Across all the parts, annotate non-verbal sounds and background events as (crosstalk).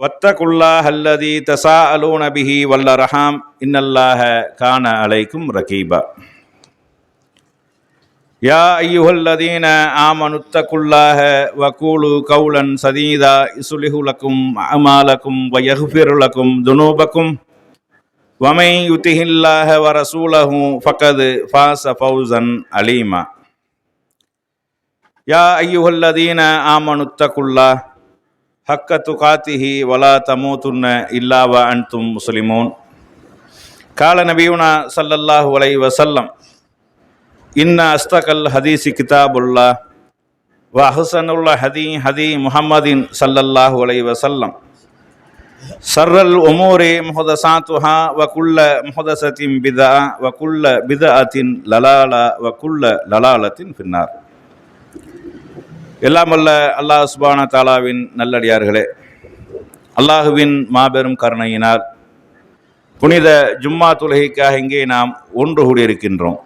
வத்தகுல்லாஹ் அல்லதி தசா அலூன் அபிஹி வல்ல ரஹாம் இன்னல்லாஹ கான அலைக்கும் ரகீபா. யா ஐயுஹல்லதீன ஆமனுத்தகுல்லாஹ வகூலு கவுலன் சதீதா இசுலிஹுலக்கும் அமாலக்கும் வயகுஃபிருலக்கும் துனூபக்கும். வமை யுதிஹில்லாஹ வரசூலஹு ஃபகது ஃபாச ஃபௌசன் அலீமா. யா ஐயுஹல்லதீன ஆமனுத்தகுல்லாஹ் ஹக்க துகாத்திஹி வலா தமோ துன்ன இல்லாவ அன்தும் முஸ்லிமோன். கால நபியுனா சல்லல்லாஹு அலை வசல்லம் இன்ன அஸ்தகல் ஹதீசி கிதாபுல்லா வ அஹசனுல்லா ஹதி ஹதி முஹம்மதின் சல்லல்லாஹு அலை வசல்லம் சர்ரல் ஒமோரே முஹதசாத்துஹா வகுல்ல முஹதசத்தின் பிதா வகுல்ல பித அத்தின் லலாலா வகுல்ல லலாலத்தின் பின்னார் எல்லாம் அல்ல அல்லாஹ் சுபான தாலாவின் நல்லடியார்களே. அல்லாஹுவின் மாபெரும் கருணையினால் புனித ஜும்மா தொழுகைக்காக இங்கே நாம் ஒன்று கூடியிருக்கின்றோம்.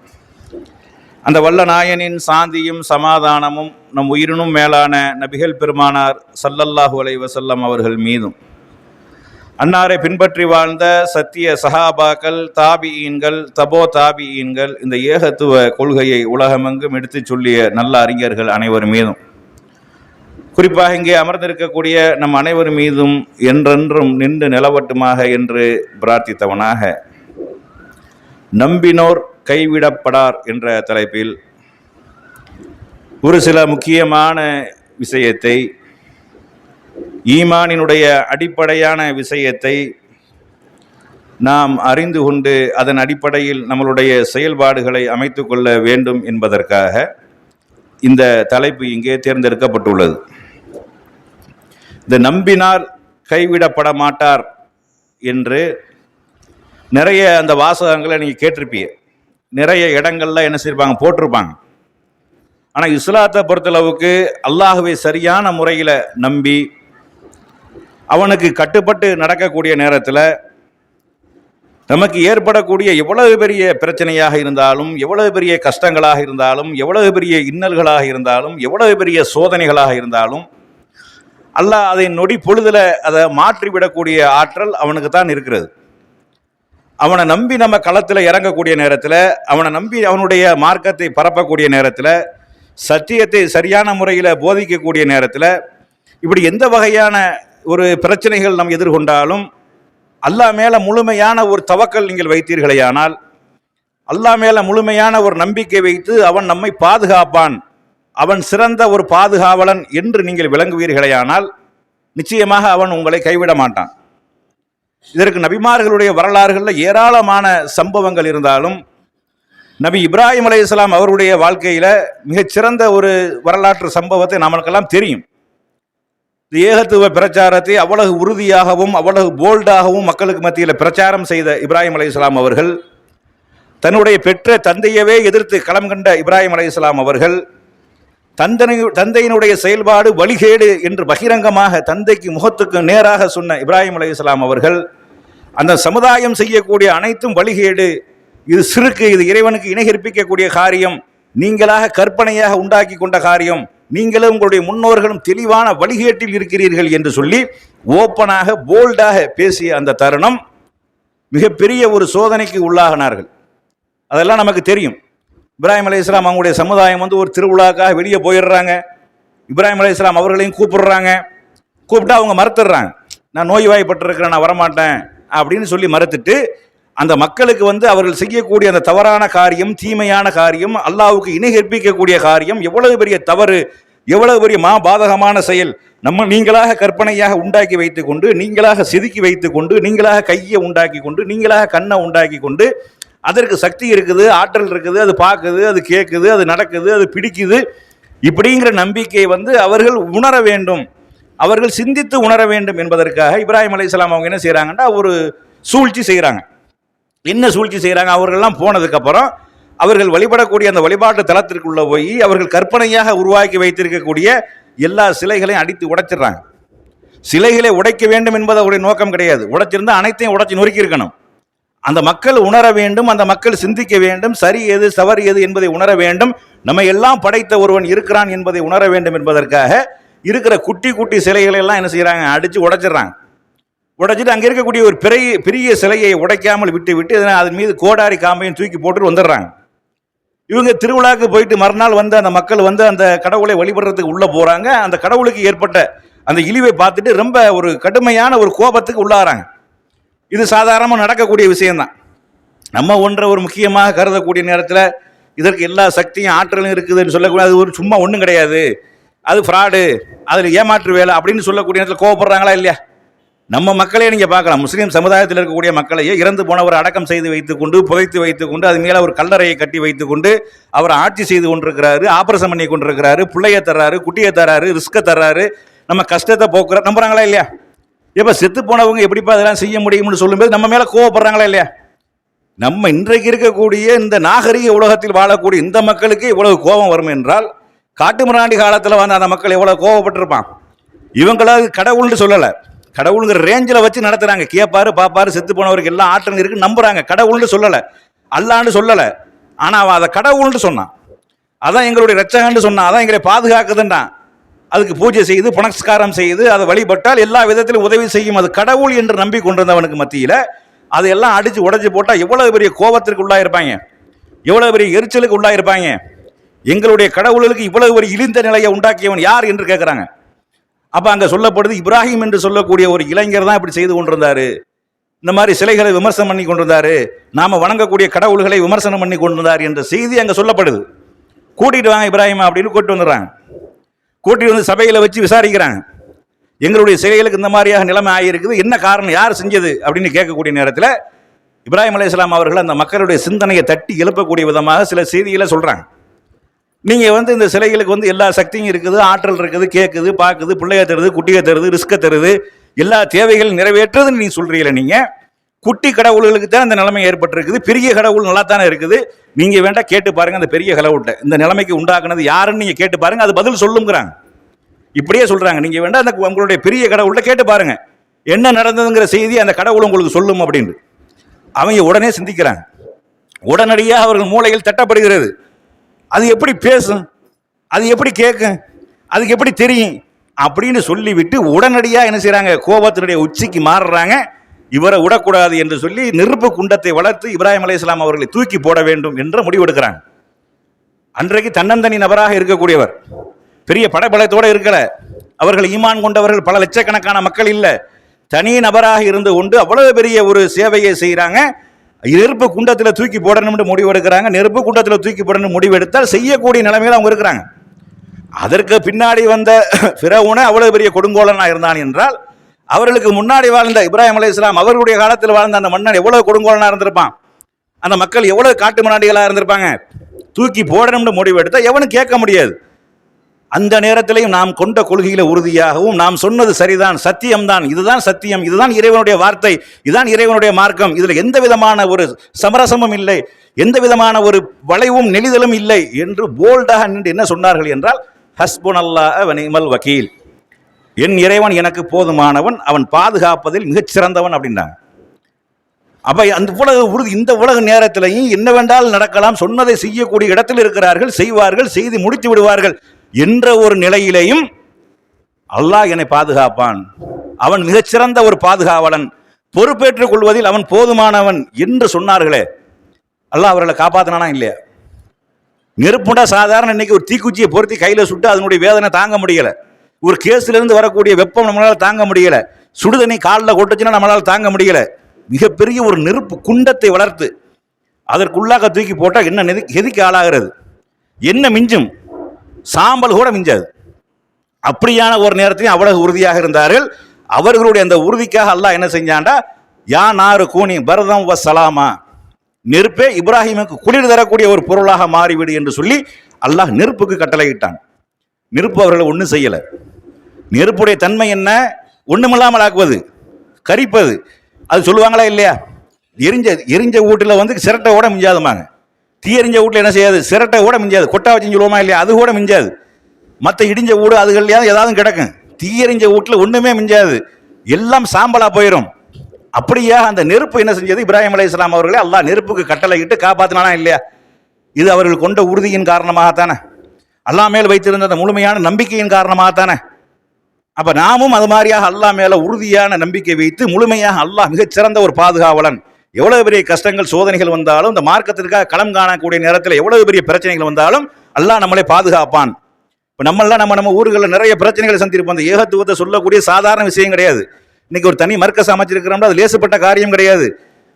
அந்த வல்ல நாயனின் சாந்தியும் சமாதானமும் நம் உயிரினும் மேலான நபிகள் பெருமானார் சல்லல்லாஹு அலை வசல்லம் அவர்கள் மீதும். அன்னாரை பின்பற்றி வாழ்ந்த சத்திய சஹாபாக்கள் தாபியீன்கள் தபோ தாபியீன்கள் இந்த ஏகத்துவ கொள்கையை உலகமெங்கும் எடுத்துச் சொல்லிய நல்ல அறிஞர்கள் அனைவர் மீதும். குறிப்பாக இங்கே அமர்ந்திருக்கக்கூடிய நம் அனைவர் மீதும் என்றென்றும் நின்று நிலவட்டுமாக என்று பிரார்த்தித்தவனாக நம்பினோர் கைவிடப்படார் என்ற தலைப்பில் ஒரு சில முக்கியமான விஷயத்தை ஈமானினுடைய அடிப்படையான விஷயத்தை நாம் அறிந்து கொண்டு அதன் அடிப்படையில் நம்மளுடைய செயல்பாடுகளை அமைத்து கொள்ள வேண்டும் என்பதற்காக இந்த தலைப்பு இங்கே தேர்ந்தெடுக்கப்பட்டுள்ளது. இந்த நம்பினார் கைவிடப்பட மாட்டார் என்று நிறைய அந்த வாசகங்களை நீங்கள் கேட்டிருப்பீங்க. நிறைய இடங்கள்ல என்ன செய்யிருப்பாங்க? போட்டிருப்பாங்க. ஆனால் இஸ்லாத்தை பொறுத்தளவுக்கு அல்லாஹுவை சரியான முறையில் நம்பி அவனுக்கு கட்டுப்பட்டு நடக்கக்கூடிய நேரத்தில் நமக்கு ஏற்படக்கூடிய எவ்வளவு பெரிய பிரச்சனையாக இருந்தாலும் எவ்வளவு பெரிய கஷ்டங்களாக இருந்தாலும் எவ்வளவு பெரிய இன்னல்களாக இருந்தாலும் எவ்வளவு பெரிய சோதனைகளாக இருந்தாலும் அல்லாஹ் அதை நொடி பொழுதில் அதை மாற்றிவிடக்கூடிய ஆற்றல் அவனுக்கு தான் இருக்கிறது. அவனை நம்பி நம்ம களத்தில் இறங்கக்கூடிய நேரத்தில் அவனை நம்பி அவனுடைய மார்க்கத்தை பரப்பக்கூடிய நேரத்தில் சத்தியத்தை சரியான முறையில் போதிக்கக்கூடிய நேரத்தில் இப்படி எந்த வகையான ஒரு பிரச்சனைகள் நாம் எதிர்கொண்டாலும் அல்லாஹ் மேலே முழுமையான ஒரு தவக்கல் நீங்கள் வைத்தீர்களேயானால் அல்லாஹ் மேலே முழுமையான ஒரு நம்பிக்கை வைத்து அவன் நம்மை பாதுகாப்பான். அவன் சிறந்த ஒரு பாதுகாவலன் என்று நீங்கள் விளங்குவீர்களேயானால் நிச்சயமாக அவன் உங்களை கைவிட மாட்டான். இதற்கு நபிமார்களுடைய வரலாறுகளில் ஏராளமான சம்பவங்கள் இருந்தாலும் நபி இப்ராஹிம் அலையாம் அவருடைய வாழ்க்கையில் மிகச்சிறந்த ஒரு வரலாற்று சம்பவத்தை நம்மளுக்கெல்லாம் தெரியும். ஏகத்துவ பிரச்சாரத்தை அவ்வளவு உறுதியாகவும் அவ்வளவு போல்டாகவும் மக்களுக்கு மத்தியில் பிரச்சாரம் செய்த இப்ராஹிம் அலையாம் அவர்கள் தன்னுடைய பெற்ற தந்தையவே எதிர்த்து களம் கண்ட இப்ராஹிம் அலையாம் அவர்கள் தந்தனை தந்தையினுடைய செயல்பாடு வழிகேடு என்று பகிரங்கமாக தந்தைக்கு முகத்துக்கு நேராக சொன்ன இப்ராஹிம் அலையாம் அவர்கள் அந்த சமுதாயம் செய்யக்கூடிய அனைத்தும் வழிகேடு இது சிறுக்கு இது இறைவனுக்கு இணைகற்பிக்கக்கூடிய காரியம் நீங்களாக கற்பனையாக உண்டாக்கி கொண்ட காரியம் நீங்களும் உங்களுடைய முன்னோர்களும் தெளிவான வழிகேட்டில் இருக்கிறீர்கள் என்று சொல்லி ஓப்பனாக போல்டாக பேசிய அந்த தருணம் மிகப்பெரிய ஒரு சோதனைக்கு உள்ளாகினார்கள் அதெல்லாம் நமக்கு தெரியும். இப்ராஹிம் அலி இஸ்லாம் அவங்களுடைய சமுதாயம் வந்து ஒரு திருவிழாக்காக வெளியே போயிடுறாங்க. இப்ராஹிம் அலி இஸ்லாம் அவர்களையும் கூப்பிடுறாங்க. கூப்பிட்டா அவங்க மறுத்துடுறாங்க. நான் நோய்வாய்ப்பட்டிருக்கிறேன் நான் வரமாட்டேன் அப்படின்னு சொல்லி மறுத்துட்டு அந்த மக்களுக்கு வந்து அவர்கள் செய்யக்கூடிய அந்த தவறான காரியம் தீமையான காரியம் அல்லாவுக்கு இணை கற்பிக்கக்கூடிய காரியம் எவ்வளவு பெரிய தவறு எவ்வளவு பெரிய மா பாதகமான செயல் நம்ம நீங்களாக கற்பனையாக உண்டாக்கி வைத்துக்கொண்டு நீங்களாக செதுக்கி வைத்துக்கொண்டு நீங்களாக கையை உண்டாக்கி கொண்டு நீங்களாக கண்ணை உண்டாக்கி கொண்டு அதற்கு சக்தி இருக்குது ஆற்றல் இருக்குது அது பார்க்குது அது கேட்குது அது நடக்குது அது பிடிக்குது. இப்படிங்கிற நம்பிக்கை வந்து அவர்கள் உணர வேண்டும். அவர்கள் சிந்தித்து உணர வேண்டும் என்பதற்காக இப்ராஹிம் அலைஹிஸ்ஸலாம் அவங்க என்ன செய்கிறாங்கன்னா ஒரு சூழ்ச்சி செய்கிறாங்க என்ன சூழ்ச்சி செய்கிறாங்க அவர்கள்லாம் போனதுக்கப்புறம் அவர்கள் வழிபடக்கூடிய அந்த வழிபாட்டு தளத்திற்குள்ளே போய் அவர்கள் கற்பனையாக உருவாக்கி வைத்திருக்கக்கூடிய எல்லா சிலைகளையும் அடித்து உடைச்சிடுறாங்க. சிலைகளை உடைக்க வேண்டும் என்பது அவருடைய நோக்கம் கிடையாது. உடைச்சிருந்தால் அனைத்தையும் உடைச்சி நொறுக்கி இருக்கணும் அந்த மக்கள் உணர வேண்டும் அந்த மக்கள் சிந்திக்க வேண்டும் சரி எது சவறு எது என்பதை உணர வேண்டும். நம்ம எல்லாம் படைத்த ஒருவன் இருக்கிறான் என்பதை உணர வேண்டும் என்பதற்காக இருக்கிற குட்டி குட்டி சிலைகளை எல்லாம் என்ன செய்கிறாங்க அடித்து உடைச்சிடுறாங்க. உடைச்சிட்டு அங்கே இருக்கக்கூடிய ஒரு பெரிய பெரிய சிலையை உடைக்காமல் விட்டு விட்டு அதனால் அதன் மீது கோடாரி காம்பையும் தூக்கி போட்டு வந்துடுறாங்க. இவங்க திருவிழாக்கு போயிட்டு மறுநாள் வந்து அந்த மக்கள் வந்து அந்த கடவுளை வழிபடுறதுக்கு உள்ளே போகிறாங்க அந்த கடவுளுக்கு ஏற்பட்ட அந்த இழிவை பார்த்துட்டு ரொம்ப ஒரு கடுமையான ஒரு கோபத்துக்கு உள்ளாராங்க இது சாதாரணமாக நடக்கக்கூடிய விஷயம்தான். நம்ம ஒன்றை ஒரு முக்கியமாக கருதக்கூடிய நேரத்தில் இதற்கு எல்லா சக்தியும் ஆற்றலும் இருக்குதுன்னு சொல்லக்கூடிய அது ஒரு சும்மா ஒன்றும் கிடையாது. அது ஃப்ராடு அதில் ஏமாற்று வேலை அப்படின்னு சொல்லக்கூடிய நேரத்தில் கோவப்படுறாங்களா இல்லையா? நம்ம மக்களே நீங்கள் பார்க்கலாம். முஸ்லீம் சமுதாயத்தில் இருக்கக்கூடிய மக்களையே இறந்து போனவர் அடக்கம் செய்து வைத்துக்கொண்டு புதைத்து வைத்துக்கொண்டு அது மேலே ஒரு கல்லறையை கட்டி வைத்துக்கொண்டு அவர் ஆட்சி செய்து கொண்டிருக்கிறாரு ஆபரேஷன் பண்ணி கொண்டிருக்கிறாரு பிள்ளைய தர்றாரு குட்டியை தர்றாரு ரிஸ்க்கை தர்றாரு நம்ம கஷ்டத்தை போக்குற நம்புறாங்களா இல்லையா? எப்போ செத்து போனவங்க எப்படிப்பா அதெல்லாம் செய்ய முடியும்னு சொல்லும்போது நம்ம மேலே கோவப்படுறாங்களா இல்லையா? நம்ம இன்றைக்கு இருக்கக்கூடிய இந்த நாகரிக உலகத்தில் வாழக்கூடிய இந்த மக்களுக்கு இவ்வளவு கோபம் வரும் என்றால் காட்டுமிராண்டி காலத்தில் வந்து அந்த மக்கள் எவ்வளவு கோவப்பட்டிருப்பான்? இவங்களாவது கடவுள்னு சொல்லலை. கடவுளுங்கிற ரேஞ்சில் வச்சு நடத்துகிறாங்க கேட்பாரு பாப்பாரு செத்து போனவருக்கு எல்லாம் ஆற்றல் இருக்குன்னு நம்புறாங்க. கடவுள்னு சொல்லலை. அல்லான்னு சொல்லலை. ஆனால் அவன் அதை கடவுள்னு சொன்னான். அதான் எங்களுடைய ரச்சகன்னு சொன்னான். அதான் எங்களை பாதுகாக்குதுன்றான். அதுக்கு பூஜை செய்து புனஸ்காரம் செய்து அதை வழிபட்டால் எல்லா விதத்திலும் உதவி செய்யும். அது கடவுள் என்று நம்பி கொண்டிருந்தவனுக்கு மத்தியில் அதையெல்லாம் அடித்து உடைச்சு போட்டால் எவ்வளவு பெரிய கோபத்திற்கு உள்ளாயிருப்பாங்க? எவ்வளவு பெரிய எரிச்சலுக்கு உள்ளாயிருப்பாங்க? எங்களுடைய கடவுளுக்கு இவ்வளவு ஒரு இழிந்த நிலையை உண்டாக்கியவன் யார் என்று கேட்குறாங்க அப்போ அங்கே சொல்லப்படுது இப்ராஹிம் என்று சொல்லக்கூடிய ஒரு இளைஞர் தான் இப்படி செய்து கொண்டிருந்தாரு. இந்த மாதிரி சிலைகளை விமர்சனம் பண்ணி கொண்டிருந்தாரு. நாம வணங்கக்கூடிய கடவுள்களை விமர்சனம் பண்ணி கொண்டிருந்தார் என்ற செய்தி அங்கே சொல்லப்படுது. கூட்டிட்டு வாங்க இப்ராஹிமா அப்படின்னு கூட்டிட்டு வந்துடுறாங்க. கூட்டி வந்து சபையில் வச்சு விசாரிக்கிறாங்க. எங்களுடைய சிலைகளுக்கு இந்த மாதிரியாக நிலைமை ஆகியிருக்குது. என்ன காரணம்? யார் செஞ்சது? அப்படின்னு கேட்கக்கூடிய நேரத்தில் இப்ராஹிம் அலையாம் அவர்கள் அந்த மக்களுடைய சிந்தனையை தட்டி எழுப்பக்கூடிய விதமாக சில செய்திகளை சொல்கிறாங்க நீங்கள் வந்து இந்த சிலைகளுக்கு வந்து எல்லா சக்தியும் இருக்குது. ஆற்றல் இருக்குது கேட்குது பார்க்குது பிள்ளைய தருது குட்டியை தருது ரிஸ்க்கை தருது. எல்லா தேவைகளும் நிறைவேற்றுதுன்னு நீங்கள் சொல்கிறீங்களே நீங்கள் குட்டி கடவுள்களுக்கு தான் இந்த நிலைமை ஏற்பட்டிருக்குது. பெரிய கடவுள் நல்லா தானே இருக்குது. நீங்கள் வேண்டாம் கேட்டு பாருங்க அந்த பெரிய கடவுள்கிட்ட. இந்த நிலைமைக்கு உண்டாக்குனது யாருன்னு நீங்கள் கேட்டு பாருங்க அது பதில் சொல்லுங்கிறாங்க இப்படியே சொல்கிறாங்க நீங்கள் வேண்டாம் அந்த உங்களுடைய பெரிய கடவுள்கிட்ட கேட்டு பாருங்க. என்ன நடந்ததுங்கிற செய்தி அந்த கடவுள் உங்களுக்கு சொல்லும் அப்படின்னு அவங்க உடனே சிந்திக்கிறாங்க. உடனடியாக அவர்கள் மூளையில் தட்டப்படுகிறது. அது எப்படி பேசும்? அது எப்படி கேட்கும் அதுக்கு எப்படி தெரியும்? அப்படின்னு சொல்லிவிட்டு உடனடியாக என்ன செய்கிறாங்க கோபத்தினுடைய உச்சிக்கு மாறுறாங்க. இவரை விடக்கூடாது என்று சொல்லி நெருப்பு குண்டத்தை வளர்த்து இப்ராஹிம் அலையாம் அவர்களை தூக்கி போட வேண்டும் என்ற முடிவெடுக்கிறாங்க. அன்றைக்கு தன்னந்தனி நபராக இருக்கக்கூடியவர். பெரிய படைபலத்தோடு இருக்கல. அவர்கள் ஈமான் கொண்டவர்கள் பல லட்சக்கணக்கான மக்கள் இல்லை. தனி நபராக இருந்து கொண்டு அவ்வளவு பெரிய ஒரு சேவையை செய்கிறாங்க நெருப்பு குண்டத்தில் தூக்கி போடணும்னு முடிவெடுக்கிறாங்க. நெருப்பு குண்டத்தில் தூக்கி போடணும் முடிவெடுத்தால் செய்யக்கூடிய நிலைமையில் அவங்க இருக்கிறாங்க. அதற்கு பின்னாடி வந்த (laughs) பிறவுன அவ்வளவு பெரிய கொடுங்கோலனாக இருந்தான் என்றால் அவர்களுக்கு முன்னாடி வாழ்ந்த இப்ராஹிம் அலி இஸ்லாம் அவர்களுடைய காலத்தில் வாழ்ந்த அந்த மன்னன் எவ்வளவு கொடுங்கோலனா இருந்திருப்பான்? அந்த மக்கள் எவ்வளவு காட்டு முன்னாடிகளாக இருந்திருப்பாங்க? தூக்கி போடணும்னு முடிவு எடுத்தால் எவனும் கேட்க முடியாது. அந்த நேரத்திலையும் நாம் கொண்ட கொள்கையில உறுதியாகவும் நாம் சொன்னது சரிதான் சத்தியம்தான் இதுதான் சத்தியம் இதுதான் இறைவனுடைய வார்த்தை இதுதான் இறைவனுடைய மார்க்கம் இதில் எந்த விதமான ஒரு சமரசமும் இல்லை எந்த விதமான ஒரு வளைவும் நெளிதலும் இல்லை என்று போல்டாக நின்று என்ன சொன்னார்கள் என்றால் ஹஸ்புன் அல்லாஹ் வனிமல் வக்கீல். என் இறைவன் எனக்கு போதுமானவன் அவன் பாதுகாப்பதில் மிகச் சிறந்தவன் அப்படின்றாங்க. அப்ப அந்த உலக உறுதி இந்த உலக நேரத்திலையும் என்ன வேண்டால் நடக்கலாம் சொன்னதை செய்யக்கூடிய இடத்தில் இருக்கிறார்கள் செய்வார்கள் செய்து முடித்து விடுவார்கள் என்ற ஒரு நிலையிலையும் அல்லாஹ் என்னை பாதுகாப்பான். அவன் மிகச்சிறந்த ஒரு பாதுகாவலன். பொறுப்பேற்றுக் கொள்வதில் அவன் போதுமானவன் என்று சொன்னார்களே. அல்லாஹ் அவர்களை காப்பாத்தினானா இல்லையா? நெருப்புண்டா சாதாரண இன்னைக்கு ஒரு தீக்குச்சியை பொருத்தி கையில சுட்டு அதனுடைய வேதனை தாங்க முடியலை. ஒரு கேஸ்லேருந்து வரக்கூடிய வெப்பம் நம்மளால் தாங்க முடியல. சுடுதண்ணி காலில் கொட்டுச்சுன்னா நம்மளால் தாங்க முடியல. மிகப்பெரிய ஒரு நெருப்பு குண்டத்தை வளர்த்து அதற்குள்ளாக தூக்கி போட்டால் என்ன நெதி எதிக்கு ஆளாகிறது? என்ன மிஞ்சும்? சாம்பல் கூட மிஞ்சாது. அப்படியான ஒரு நேரத்திலையும் அவ்வளவு உறுதியாக இருந்தார்கள். அவர்களுடைய அந்த உறுதிக்காக அல்லாஹ் என்ன செஞ்சாண்டா யா நாறு கூனி பரதம் வ சலாமா. நெருப்பே இப்ராஹிமுக்கு குளிர் தரக்கூடிய ஒரு பொருளாக மாறிவிடு என்று சொல்லி அல்லாஹ் நெருப்புக்கு கட்டளையிட்டான். நெருப்பு அவர்களை ஒன்றும் செய்யலை. நெருப்புடைய தன்மை என்ன? ஒண்ணுமில்லாமல் ஆக்குவது கரிப்பது. அது சொல்லுவாங்களா இல்லையா? எரிஞ்ச எரிஞ்ச வீட்டில் வந்து சிரட்டை கூட மிஞ்சாதுமாங்க தீ எரிஞ்ச வீட்டில் என்ன செய்யாது? சிரட்டை கூட மிஞ்சாது. கொட்டா வச்சு சொல்லுவோமா இல்லையா? அது கூட மிஞ்சாது. மற்ற இடிஞ்ச வீடு அதுகள்லையாவது ஏதாவது கிடக்கும். தீ எரிஞ்ச வீட்டில் ஒன்றுமே மிஞ்சாது. எல்லாம் சாம்பலாக போயிடும் அப்படியா அந்த நெருப்பு என்ன செஞ்சது? இப்ராஹிம் அலி இஸ்லாம் அவர்களே அல்லாஹ் நெருப்புக்கு கட்டளையிட்டு காப்பாற்றினானா இல்லையா? இது அவர்கள் கொண்ட உறுதியின் காரணமாகத்தானே. அல்லாஹ் மேல் வைத்திருந்த அந்த முழுமையான நம்பிக்கையின் காரணமாகத்தானே. அப்போ நாமும் அது மாதிரியாக அல்லாஹ் மேலே உறுதியான நம்பிக்கை வைத்து முழுமையாக அல்லாஹ் மிகச்சிறந்த ஒரு பாதுகாவலன். எவ்வளவு பெரிய கஷ்டங்கள் சோதனைகள் வந்தாலும் இந்த மார்க்கத்திற்காக களம் காணக்கூடிய நேரத்தில் எவ்வளவு பெரிய பிரச்சனைகள் வந்தாலும் அல்லாஹ் நம்மளை பாதுகாப்பான். இப்போ நம்மளாம் நம்ம நம்ம ஊர்களில் நிறைய பிரச்சனைகளை சந்திருப்போம் அந்த ஏகத்துவத்தை சொல்லக்கூடிய சாதாரண விஷயம் கிடையாது. இன்னைக்கு ஒரு தனி மர்க்கஸ் அமைச்சிருக்கிறோம்னா அது லேசுப்பட்ட காரியம் கிடையாது.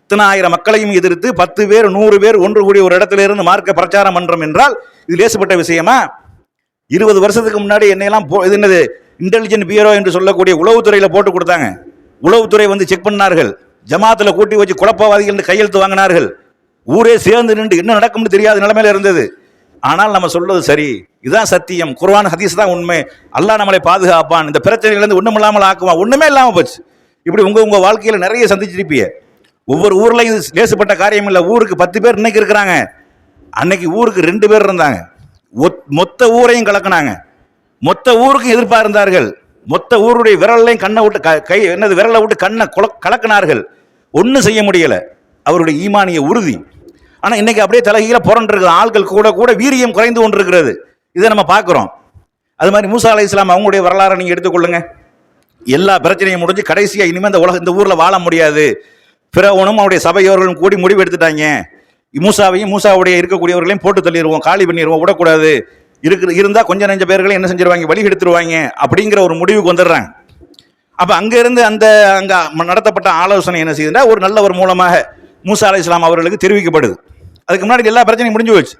இத்தனை ஆயிரம் மக்களையும் எதிர்த்து பத்து பேர் நூறு பேர் ஒன்று கூடிய ஒரு இடத்துல இருந்து மார்க்க பிரச்சாரம் பண்ணுறோம் என்றால் இது லேசுப்பட்ட விஷயமா? இருபது வருஷத்துக்கு முன்னாடி என்னையெல்லாம் இது என்னது? இன்டெலிஜென்ட் பியூரோ என்று சொல்லக்கூடிய உளவுத்துறையில் போட்டு கொடுத்தாங்க. உளவுத்துறை வந்து செக் பண்ணார்கள். ஜமாத்துல கூட்டி வச்சு குழப்பவாதிகள் கையெழுத்து வாங்கினார்கள். ஊரே சேர்ந்து நின்று என்ன நடக்கும்னு தெரியாத நிலைமையில இருந்தது. ஆனால் நம்ம சொல்றது சரி. இதுதான் சத்தியம். குர்வான் ஹதீஸ் தான் உண்மை. அல்லாஹ் நம்மளை பாதுகாப்பான். இந்த பிரச்சனையிலேருந்து ஒன்றும் இல்லாமல் ஆக்குவான் ஒன்றுமே இல்லாமல் போச்சு. இப்படி உங்க உங்க வாழ்க்கையில் நிறைய சந்திச்சிருப்பிய. ஒவ்வொரு ஊர்லயும் இது லேசுப்பட்ட காரியம் இல்லை. ஊருக்கு பத்து பேர் இன்னைக்கு இருக்கிறாங்க. அன்னைக்கு ஊருக்கு ரெண்டு பேர் இருந்தாங்க. மொத்த ஊரையும் கலக்குனாங்க. மொத்த ஊருக்கும் எதிர்ப்பா இருந்தார்கள் மொத்த ஊருடைய விரல்லையும் கண்ணை விட்டு க- கை என்னது விரலை விட்டு கண்ணை குல- கலக்கினார்கள். ஒன்றும் செய்ய முடியலை. அவருடைய ஈமானிய உறுதி. ஆனால் இன்னைக்கு அப்படியே தலைகீழ புரண்டிருக்குது. ஆள்கள் கூட கூட வீரியம் குறைந்து கொண்டிருக்கிறது. இதை நம்ம பார்க்குறோம். அது மாதிரி மூசா அலி இஸ்லாம் அவங்களுடைய வரலாறை நீங்கள் எடுத்துக்கொள்ளுங்க. எல்லா பிரச்சனையும் முடிஞ்சு கடைசியாக இனிமேல் இந்த உலக இந்த ஊரில் வாழ முடியாது. பிறவனும் அவருடைய சபையோர்களும் கூடி முடிவு எடுத்துட்டாங்க. மூசாவையும் மூசாவுடைய இருக்கக்கூடியவர்களையும் போட்டு தள்ளிடுவோம். காலி பண்ணிடுவோம். விடக்கூடாது. இருக்கிற இருந்தால் கொஞ்சம் நெஞ்ச பேர்களை என்ன செஞ்சிருவாங்க? வழி எடுத்துருவாங்க அப்படிங்கிற ஒரு முடிவுக்கு வந்துடுறாங்க. அப்போ அங்கேருந்து அந்த அங்கே நடத்தப்பட்ட ஆலோசனை என்ன செய்யுதுன்னா ஒரு நல்ல ஒரு மூலமாக மூசா அலை இஸ்லாம் அவர்களுக்கு தெரிவிக்கப்படுது. அதுக்கு முன்னாடி எல்லா பிரச்சனையும் முடிஞ்சு போச்சு.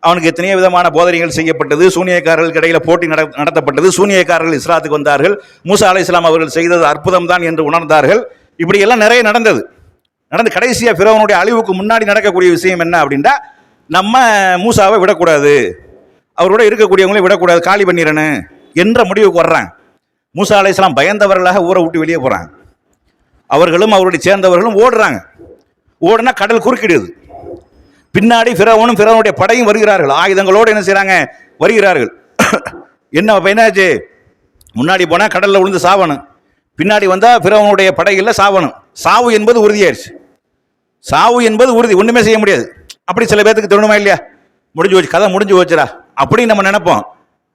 அவனுக்கு எத்தனையோ விதமான போதனைகள் செய்யப்பட்டது. சூனியக்காரர்களுக்கு இடையில போட்டி நட- நடத்தப்பட்டது. சூனியக்காரர்கள் இஸ்லாத்துக்கு வந்தார்கள். மூசா அலை இஸ்லாம் அவர்கள் செய்தது அற்புதம் தான் என்று உணர்ந்தார்கள். இப்படி எல்லாம் நிறைய நடந்தது. நடந்து கடைசியாக பிறவனுடைய அழிவுக்கு முன்னாடி நடக்கக்கூடிய விஷயம் என்ன அப்படின்னா நம்ம மூசாவை விடக்கூடாது. அவரோட இருக்கக்கூடியவங்களை விடக்கூடாது. காலி பண்ணிடணும் என்ற முடிவுக்கு வர்றாங்க மூசா அலைஹிஸ்ஸலாம் பயந்தவர்களாக ஊரை விட்டு வெளியே போகிறாங்க அவர்களும் அவருடைய சேர்ந்தவர்களும் ஓடுறாங்க. ஓடுனா கடல் குறுக்கிடுது. பின்னாடி பிறவனும் பிறவனுடைய படையும் வருகிறார்கள். ஆயுதங்களோடு என்ன செய்கிறாங்க வருகிறார்கள். (coughs) என்ன பையனாச்சு முன்னாடி போனால் கடலில் விழுந்து சாவணும். பின்னாடி வந்தால் ஃபிரவனுடைய படைகளில் சாவணும். சாவு என்பது உறுதியாயிருச்சு. சாவு என்பது உறுதி. ஒன்றுமே செய்ய முடியாது. அப்படி சில பேர்த்துக்கு தோணுமா இல்லையா? முடிஞ்சு போச்சு கதை முடிஞ்சு போச்சுடா. அப்படின்னு நம்ம நினைப்போம்.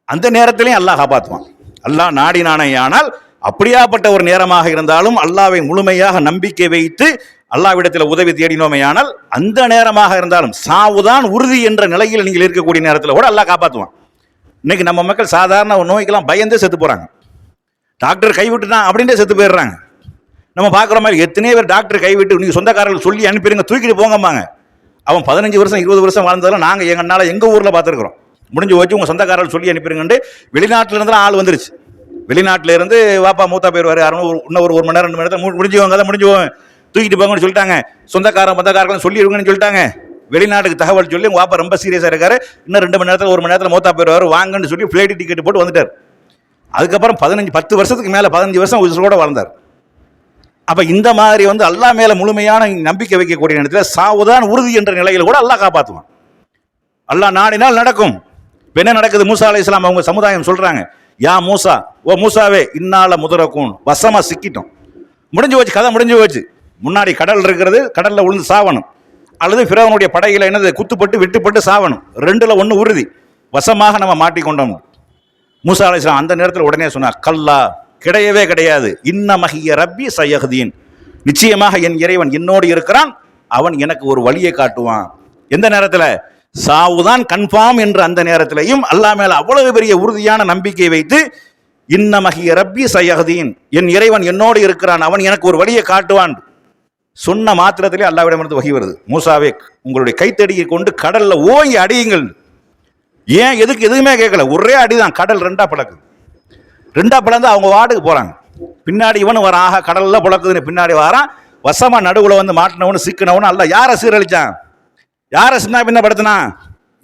அந்த நேரத்திலையும் அல்லாஹ் காப்பாற்றுவான் அல்லாஹ் நாடினானே ஆனால் அப்படியாப்பட்ட ஒரு நேரமாக இருந்தாலும் அல்லாவை முழுமையாக நம்பிக்கை வைத்து அல்லாவிடத்தில் உதவி தேடினோமேயானால் அந்த நேரமாக இருந்தாலும் சாவுதான் உறுதி என்ற நிலையில் நீங்கள் இருக்கக்கூடிய நேரத்தில் கூட அல்லாஹ் காப்பாற்றுவான் இன்னைக்கு நம்ம மக்கள் சாதாரண ஒரு நோய்க்கெல்லாம் பயந்தே செத்து போகிறாங்க டாக்டர் கைவிட்டுட்டான் அப்படின்ட்டு செத்து போயிடுறாங்க. நம்ம பார்க்குற மாதிரி எத்தனையோ பேர் டாக்டர் கைவிட்டு நீங்கள் சொந்தக்காரர்கள் சொல்லி அனுப்பிடுங்க தூக்கிட்டு போங்கம்பாங்க. அவன் பதினஞ்சு வருஷம் இருபது வருஷம் வாழ்ந்ததெல்லாம் நாங்கள் எங்கனால எங்கள் ஊரில் பார்த்துருக்குறோம். முடிஞ்சு வச்சு உங்கள் சொந்தக்காரர்கள் சொல்லி அனுப்பிடுங்கன்ட்டு வெளிநாட்டிலேருந்துலாம் ஆள் வந்துருச்சு. வெளிநாட்டிலேருந்து வாப்பா மூத்தா போயிடுவார் வர இன்னும் ஒரு ஒரு மணி நேரம் ரெண்டு மணி நேரத்தில் முடிஞ்சுவாங்க தான் அதை முடிஞ்சுவோம் தூக்கிட்டு போங்கன்னு சொல்லிட்டாங்க. சொந்தக்காரன் சொந்தக்காரர்கள் சொல்லிடுங்கன்னு சொல்லிட்டாங்க. வெளிநாட்டுக்கு தகவல் சொல்லி உங்கள் வாப்பா ரொம்ப சீரியஸாக இருக்காரு. இன்னும் ரெண்டு மணி நேரத்தில் ஒரு மணி நேரத்தில் மூத்தா போயிடுவார் வாங்கன்னு சொல்லி ஃப்ளைட் டிக்கெட் போட்டு வந்துட்டார். அதுக்கப்புறம் பதினஞ்சு பத்து வருஷத்துக்கு மேலே பதினஞ்சு வருஷம் கூட வளர்ந்தார் அப்போ இந்த மாதிரி வந்து அல்லாஹ் மேலே முழுமையான நம்பிக்கை வைக்கக்கூடிய நேரத்தில் சாவுதான் உறுதி என்ற நிலையில் கூட அல்லாஹ் காப்பாற்றுவான் அல்லாஹ் நாடினால் நடக்கும். என்ன நடக்குது? மூசா அலி இஸ்லாம் அவங்க சமுதாயம் சொல்கிறாங்க யா மூசா ஓ மூசாவே இன்னால முதறக்கும் வசமாக சிக்கிட்டோம். முடிஞ்சு போச்சு கதை முடிஞ்சு போச்சு. முன்னாடி கடல் இருக்கிறது கடலில் விழுந்து சாவணும். அல்லது பிறவனுடைய படையில் என்னது? குத்துப்பட்டு வெட்டுப்பட்டு சாவணும். ரெண்டில் ஒன்று உறுதி. வசமாக நம்ம மாட்டிக்கொண்டோம். மூசா அலைஹிஸ்ஸலாம் அந்த நேரத்தில் உடனே சொன்னார் கல்லா கிடையவே கிடையாது. இன்ன மகிய ரப்பி சயஹதீன். நிச்சயமாக என் இறைவன் என்னோடு இருக்கிறான். அவன் எனக்கு ஒரு வழியை காட்டுவான். எந்த நேரத்தில்? சாவுதான் கன்ஃபார்ம் என்ற அந்த நேரத்திலையும் அல்லாஹ் மேல அவ்வளவு பெரிய உறுதியான நம்பிக்கை வைத்து இன்ன மகிய ரப்பி சயஹதீன். என் இறைவன் என்னோடு இருக்கிறான். அவன் எனக்கு ஒரு வழியை காட்டுவான். சொன்ன மாத்திரத்திலே அல்லாவிடமிருந்து வகி வருது. மூசாவே உங்களுடைய கைத்தடியை கொண்டு கடல்ல ஓங்கி அடியுங்கள். ஏன்? எதுக்கு? எதுவுமே கேட்கல. ஒரே அடிதான். கடல் ரெண்டா பழக்குது ரெண்டா பிளந்து அவங்க வார்டுக்கு போகிறாங்க பின்னாடி இவனு வரான். ஆஹா கடலில் பிளக்குதுன்னு பின்னாடி வரான். வசமாக நடுவில் வந்து மாட்டினவனு சிக்கினவனு அல்ல யாரை சீரழித்தான் யாரை சின்ன பின்னப்படுத்தினான்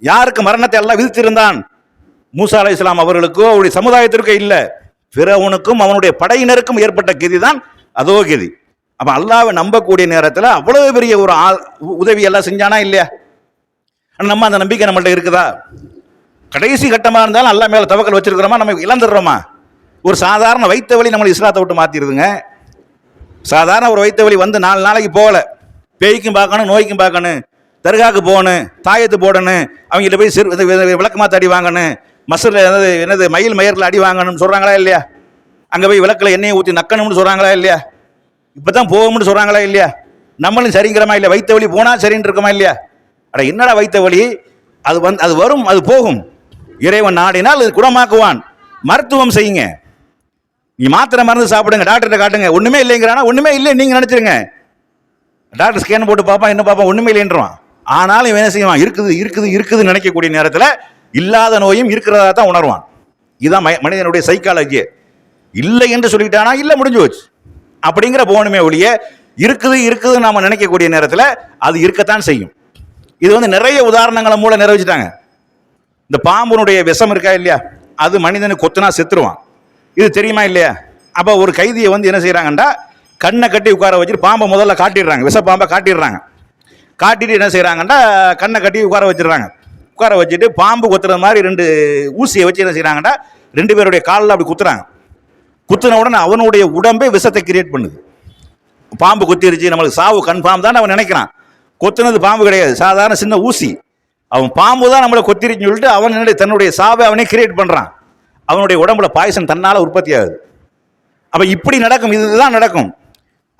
யாருக்கு மரணத்தை எல்லாம் விதித்திருந்தான்? மூசா அலி இஸ்லாம் அவர்களுக்கோ அவருடைய சமுதாயத்திற்கோ இல்லை. பிறவனுக்கும் அவனுடைய படையினருக்கும் ஏற்பட்ட கெதி தான் அதோ கெதி. அப்போ அல்லாவை நம்பக்கூடிய நேரத்தில் அவ்வளோ பெரிய ஒரு ஆள் உ- உதவி எல்லாம் செஞ்சானா இல்லையா? நம்ம அந்த நம்பிக்கை நம்மள்ட்ட இருக்குதா? கடைசி கட்டமாக இருந்தாலும் அல்லா மேலே தவக்கல் வச்சிருக்கிறோமா? நம்ம இழந்துடுறோமா? ஒரு சாதாரண வைத்த வழி நம்மளை இஸ்லாத்தை விட்டு மாற்றிடுதுங்க சாதாரண ஒரு வைத்த வழி வந்து நாலு நாளைக்கு போகல. பேய்க்கும் பார்க்கணும் நோய்க்கும் பார்க்கணும். தர்காக்கு போகணும் தாயத்து போடணும் அவங்ககிட்ட போய் சிறு இது- விளக்கமாத்த அடி வாங்கணும். மசூரில் என்னது என்னது மயில் மயரில் அடி வாங்கணும்னு சொல்கிறாங்களா இல்லையா? அங்கே போய் விளக்கில் எண்ணெயை ஊற்றி நக்கணும்னு சொல்கிறாங்களா இல்லையா? இப்போ தான் போகும்னு சொல்கிறாங்களா இல்லையா? நம்மளும் சரிங்கிறமா இல்லையா? வைத்த வழி போனால் சரின்னு இருக்கமா இல்லையா? அட என்னடா வைத்த வழி? அது வந்து அது வரும் அது போகும். இறைவன் நாடினால் அது குணமாக்குவான். மருத்துவம் செய்யுங்க. நீ மாத்திரை மருந்து சாப்பிடுங்க டாக்டர்கிட்ட காட்டுங்க. ஒன்றுமே இல்லைங்கிறானா? ஒன்றுமே இல்லை நீங்கள் நினச்சிருங்க. டாக்டர் ஸ்கேன் போட்டு பார்ப்பான் என்ன பார்ப்பான்? ஒன்றுமே இல்லைன்றான் ஆனாலும் இவன் என்ன செய்வான்? இருக்குது இருக்குது இருக்குதுன்னு நினைக்கக்கூடிய நேரத்தில் இல்லாத நோயும் இருக்கிறதா தான் உணர்வான். இதுதான் ம- மனிதனுடைய சைக்காலஜி இல்லை என்று சொல்லிட்டானா? இல்லை முடிஞ்சு போச்சு. அப்படிங்கிற போகணுமே ஒழிய இருக்குது இருக்குதுன்னு நாம் நினைக்கக்கூடிய நேரத்தில் அது இருக்கத்தான் செய்யும். இது வந்து நிறைய உதாரணங்களை மூலம் நிறைவேற்றிட்டாங்க. இந்த பாம்புனுடைய விஷம் இருக்கா இல்லையா? அது மனிதனுக்கு கொத்துனா செத்துருவான். இது தெரியுமா இல்லையா? அப்போ ஒரு கைதியை வந்து என்ன செய்கிறாங்கன்னா கண்ணை கட்டி உட்கார வச்சுட்டு பாம்பை முதல்ல காட்டிடுறாங்க. விஷ பாம்பை காட்டிடுறாங்க. காட்டிட்டு என்ன செய்கிறாங்கன்னா கண்ணை கட்டி உட்கார வச்சிடுறாங்க. உட்கார வச்சுட்டு பாம்பு குத்துற மாதிரி ரெண்டு ஊசியை வச்சு என்ன செய்கிறாங்கண்டா ரெண்டு பேருடைய காலில் அப்படி குத்துறாங்க. குத்துன உடனே அவனுடைய உடம்பே விஷத்தை கிரியேட் பண்ணுது. பாம்பு குத்திருச்சு நம்மளுக்கு சாவு கன்ஃபார்ம் தான் அவன் நினைக்கிறான். கொத்துனது பாம்பு கிடையாது. சாதாரண சின்ன ஊசி. அவன் பாம்பு தான் நம்மளை கொத்திருச்சுன்னு சொல்லிட்டு அவன் தன்னுடைய சாவை அவனே கிரியேட் பண்ணுறான் அவனுடைய உடம்புல பாய்சன் தன்னால் உற்பத்தி ஆகுது. அப்போ இப்படி நடக்கும் இதுதான் நடக்கும்.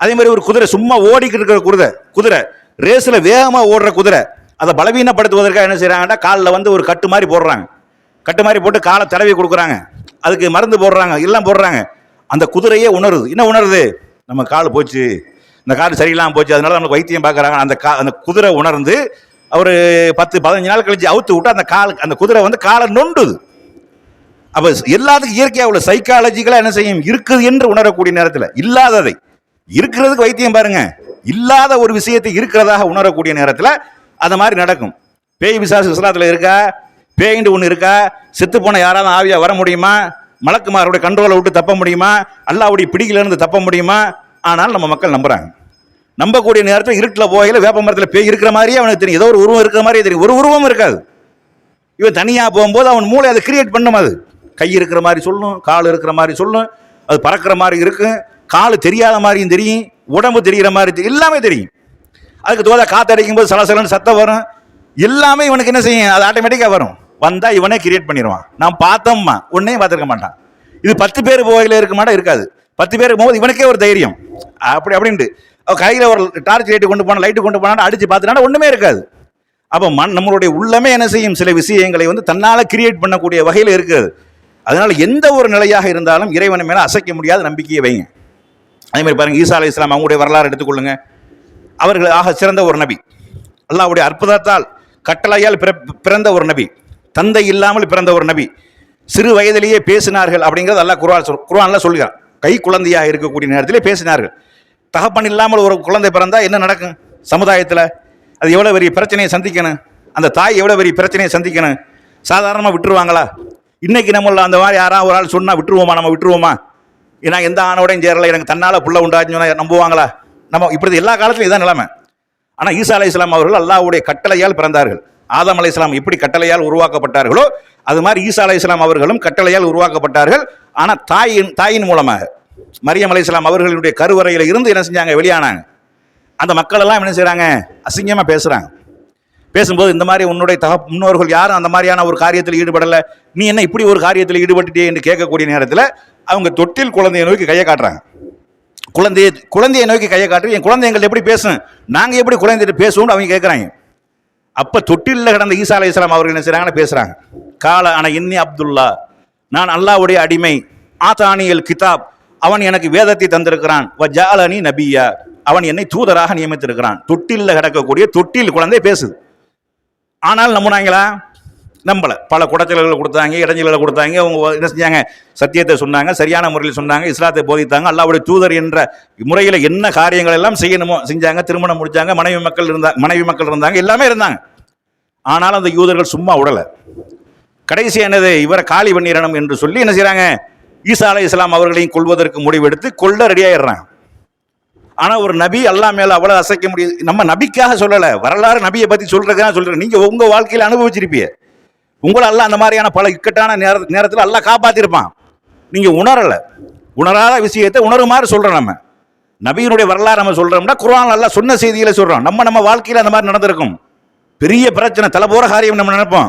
அதே மாதிரி ஒரு குதிரை சும்மா ஓடிக்கிட்டு இருக்கிற குதிரை குதிரை ரேஸில் வேகமாக ஓடுற குதிரை அதை பலவீனப்படுத்துவதற்காக என்ன செய்கிறாங்கன்னா காலில் வந்து ஒரு கட்டு மாதிரி போடுறாங்க. கட்டு மாதிரி போட்டு காலை தடவி கொடுக்குறாங்க. அதுக்கு மருந்து போடுறாங்க எல்லாம் போடுறாங்க. அந்த குதிரையே உணருது. என்ன உணருது? நம்ம கால் போச்சு. இந்த கால் சரியில்லாமல் போச்சு. அதனால நம்மளுக்கு வைத்தியம் பார்க்குறாங்க. அந்த கா அந்த குதிரை உணர்ந்து ஒரு பத்து பதினஞ்சு நாள் கழிச்சு அவுத்து விட்டு அந்த கால் அந்த குதிரை வந்து காலை நொண்டுது. அப்ப எல்லாத்துக்கும் இயற்கையாக உள்ள சைக்காலஜிக்கலாக என்ன செய்யும்? இருக்குது என்று உணரக்கூடிய நேரத்தில் இல்லாததை. இருக்கிறதுக்கு வைத்தியம் பாருங்க. இல்லாத ஒரு விஷயத்தை இருக்கிறதாக உணரக்கூடிய நேரத்தில் அது மாதிரி நடக்கும். பேய் விசாசு இஸ்லாத்தில் இருக்கா? பேயின்னு ஒன்று இருக்கா? செத்து போன யாராவது ஆவியா வர முடியுமா? மலக்குமாரோட கண்ட்ரோலை விட்டு தப்ப முடியுமா? அல்லாவுடைய பிடியிலிருந்து தப்ப முடியுமா? ஆனால் நம்ம மக்கள் நம்புறாங்க. நம்பக்கூடிய நேரத்தில் இருட்டில் போகையில் வேப்ப மரத்தில் பேய் இருக்கிற மாதிரியே அவனுக்கு தெரியும். ஏதோ ஒரு உருவம் இருக்கிற மாதிரியே தெரியும். ஒரு உருவம் இருக்காது. இவன் தனியாக போகும்போது அவன் மூளை அதை கிரியேட் பண்ணும் அது. கை இருக்கிற மாதிரி சொல்லும் கால் இருக்கிற மாதிரி சொல்லும் அது பறக்கிற மாதிரி இருக்கும் கால் தெரியாத மாதிரியும் தெரியும் உடம்பு தெரிகிற மாதிரி தெரியும் எல்லாமே தெரியும். அதுக்கு தோதா காத்தடிக்கும் போது சலசலன்னு சத்தம் வரும். எல்லாமே இவனுக்கு என்ன செய்யும்? அது ஆட்டோமேட்டிக்காக வரும். வந்தால் இவனே கிரியேட் பண்ணிடுவான். நான் பார்த்தோம்மா உன்னையும் பார்த்துருக்க மாட்டான். இது பத்து பேர் போகையில் இருக்க மாட்டா இருக்காது. பத்து பேர் போகும்போது இவனுக்கே ஒரு தைரியம். அப்படி அப்படின்ட்டு. கையில் ஒரு டார்ச் லைட்டு கொண்டு போனால் லைட்டு கொண்டு போனால் அடித்து பார்த்துனா ஒன்றுமே இருக்காது. அப்போ மண் நம்மளுடைய உள்ளமே என்ன செய்யும்? சில விஷயங்களை வந்து தன்னால் கிரியேட் பண்ணக்கூடிய வகையில் இருக்கிறது அதனால எந்த ஒரு நிலையாக இருந்தாலும் இறைவனை மேலே அசைக்க முடியாத நம்பிக்கையை வைங்க. அதே மாதிரி பாருங்கள் ஈசா அலி இஸ்லாம் அவங்களுடைய வரலாறு எடுத்துக்கொள்ளுங்க அவர்கள் ஆக சிறந்த ஒரு நபி. அல்லாவுடைய அற்புதத்தால் கட்டளையால் பிற- பிறந்த ஒரு நபி. தந்தை இல்லாமல் பிறந்த ஒரு நபி. சிறு வயதிலேயே பேசினார்கள் அப்படிங்கிறது அல்லா குர்ஆன் சொல் குர்ஆன்ல சொல்கிறான் கை குழந்தையாக இருக்கக்கூடிய நேரத்திலே பேசினார்கள். தகப்பன் இல்லாமல் ஒரு குழந்தை பிறந்தால் என்ன நடக்கும்? சமுதாயத்தில் அது எவ்வளோ பெரிய பிரச்சனையை சந்திக்கணும்? அந்த தாய் எவ்வளோ பெரிய பிரச்சனையை சந்திக்கணும்? சாதாரணமாக விட்டுருவாங்களா? இன்னைக்கு நம்மள அந்த மாதிரி யாராவது ஒரு ஆள் சொன்னால் விட்டுருவோமா? நம்ம விட்டுருவோமா? ஏன்னா எந்த ஆணோடையும் சேரலை. எனக்கு தன்னால் புள்ள உண்டாச்சுன்னு சொன்னால் நம்புவாங்களா? நம்ம இப்படி எல்லா காலத்துலையும் இதான் நிலைமை. ஆனால் ஈசா அலை இஸ்லாம் அவர்கள் அல்லாஹ்வுடைய கட்டளையால் பிறந்தார்கள். ஆதம் அலை இஸ்லாம் எப்படி கட்டளையால் உருவாக்கப்பட்டார்களோ? அது மாதிரி ஈசா அலை இஸ்லாம் அவர்களும் கட்டளையால் உருவாக்கப்பட்டார்கள். ஆனால் தாயின் தாயின் மூலமாக. மரியம் அலை இஸ்லாம் அவர்களுடைய கருவறையில் இருந்து என்ன செஞ்சாங்க? வெளியானாங்க. அந்த மக்கள் எல்லாம் என்ன செய்கிறாங்க அசிங்கமாக பேசுகிறாங்க பேசும்போது இந்த மாதிரி உன்னுடைய தக முன்னோர்கள் யாரும் அந்த மாதிரியான ஒரு காரியத்தில் ஈடுபடலை நீ என்ன இப்படி ஒரு காரியத்தில் ஈடுபட்டுட்டே என்று கேட்கக்கூடிய நேரத்தில் அவங்க தொட்டில் குழந்தையை நோக்கி கையை காட்டுறாங்க. குழந்தையை குழந்தையை நோக்கி கையை காட்டு என் குழந்தை எப்படி பேசும் நாங்கள் எப்படி குழந்தைகிட்ட பேசுவோம்னு அவங்க கேட்குறாங்க. அப்போ தொட்டிலில் கிடந்த ஈசா அலி இஸ்லாம் அவர்கள் என்ன செய்கிறாங்கன்னு பேசுகிறாங்க கால ஆனால் இன்னி அப்துல்லா நான் அல்லாவுடைய அடிமை ஆத்தானியல் கிதாப் அவன் எனக்கு வேதத்தை தந்திருக்கிறான் வ ஜாலனி நபியா. அவன் என்னை தூதராக நியமித்திருக்கிறான். தொட்டிலில் கிடக்கக்கூடிய தொட்டில் குழந்தை பேசுது. ஆனால் நம்புனாங்களா? நம்பலை. பல குடச்சல்களை கொடுத்தாங்க இடைஞ்சல்களை கொடுத்தாங்க அவங்க என்ன செஞ்சாங்க. சத்தியத்தை சொன்னாங்க சரியான முறையில் சொன்னாங்க இஸ்லாத்தை போதித்தாங்க அல்லாவுடைய தூதர் என்ற முறையில் என்ன காரியங்கள் எல்லாம் செய்யணுமோ செஞ்சாங்க திருமணம் முடித்தாங்க மனைவி மக்கள் இருந்தாங்க மனைவி மக்கள் இருந்தாங்க எல்லாமே இருந்தாங்க. ஆனால் அந்த யூதர்கள் சும்மா விடலை கடைசி என்னது? இவரை காலி பண்ணிடணும் என்று சொல்லி என்ன செய்கிறாங்க ஈசா அலை இஸ்லாம் அவர்களையும் கொள்வதற்கு முடிவெடுத்து கொள்ள ரெடியாயிடுறாங்க ஆனா ஒரு நபி அல்லா மேல அவ்வளவு அசைக்க முடியுது. நம்ம நபிக்காக சொல்லல. வரலாறு நபியை பத்தி சொல்றதுக்காக சொல்றேன். நீங்க உங்க வாழ்க்கையில அனுபவிச்சிருப்பீங்க. உங்களை எல்லாம் அந்த மாதிரியான பல இக்கட்டான நேர நேரத்தில் எல்லாம் காப்பாத்திருப்பான். நீங்க உணரல. உணராத விஷயத்தை உணருமாறு சொல்றோம் நம்ம. நபியினுடைய வரலாறு நம்ம சொல்றோம்னா குரான் எல்லாம் சொன்ன செய்தியில் சொல்றோம். நம்ம நம்ம வாழ்க்கையில அந்த மாதிரி நடந்திருக்கும். பெரிய பிரச்சனை தலை போற காரியம் நம்ம நினைப்போம்.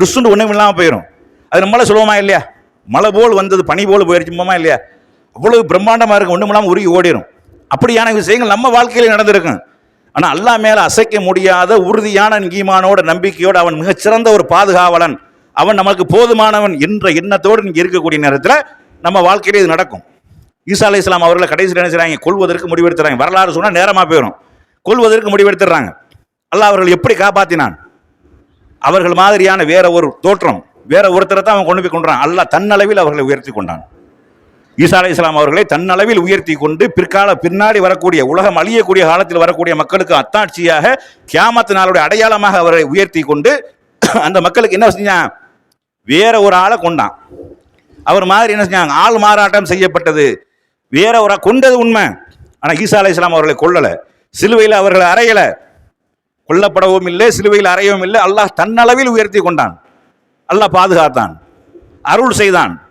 டுஸ்ஸுண்டு ஒன்றும் இல்லாமல் போயிடும் அது நம்மளால சொல்லுவோமா இல்லையா? மழை போல் வந்தது பனி போல் போயிடுச்சுமா இல்லையா? அவ்வளவு பிரம்மாண்டமாக இருக்கும் ஒன்றும் இல்லாமல் உருகி ஓடிடும் அப்படியான விஷயங்கள் நம்ம வாழ்க்கையில் நடந்திருக்கும். ஆனால் அல்லாஹ் மேலே அசைக்க முடியாத உறுதியான ஈமானோட நம்பிக்கையோடு அவன் மிகச்சிறந்த ஒரு பாதுகாவலன். அவன் நமக்கு போதுமானவன் என்ற எண்ணத்தோடு நீங்கள் இருக்கக்கூடிய நேரத்தில் நம்ம வாழ்க்கையில் இது நடக்கும். ஈசா அலி இஸ்லாம் அவர்களை கடைசியில் நினைச்சாங்க கொள்வதற்கு முடிவெடுத்துறாங்க. வரலாறு சொன்னால் நேரமாக போயிடும் கொள்வதற்கு முடிவெடுத்துறாங்க அல்லாஹ் அவர்கள் எப்படி காப்பாற்றினான் அவர்கள் மாதிரியான வேற ஒரு தோற்றம் வேற ஒருத்தரை தான் அவன் கொண்டு போய் கொண்டான் அல்லாஹ் தன்னளவில் அவர்களை உயர்த்தி கொண்டான். ஈசா அலை இஸ்லாம் அவர்களை தன்னளவில் உயர்த்தி கொண்டு பிற்கால பின்னாடி வரக்கூடிய உலகம் அழியக்கூடிய காலத்தில் வரக்கூடிய மக்களுக்கு அத்தாட்சியாக கியாமத்து நாளுடைய அடையாளமாக அவரை உயர்த்தி கொண்டு (coughs) அந்த மக்களுக்கு என்ன செஞ்சான் வேற ஒரு ஆளை கொண்டான். அவர் மாதிரி என்ன செஞ்சாங்க? ஆள் மாறாட்டம் செய்யப்பட்டது. வேற ஒரு கொண்டது உண்மை. ஆனால் ஈசா அலி இஸ்லாம் அவர்களை கொள்ளலை சிலுவையில் அவர்களை அறையலை. கொல்லப்படவும் இல்லை சிலுவையில் அறையவும் இல்லை. அல்லாஹ் தன்னளவில் உயர்த்தி கொண்டான். அல்லாஹ் பாதுகாத்தான். அருள் செய்தான்.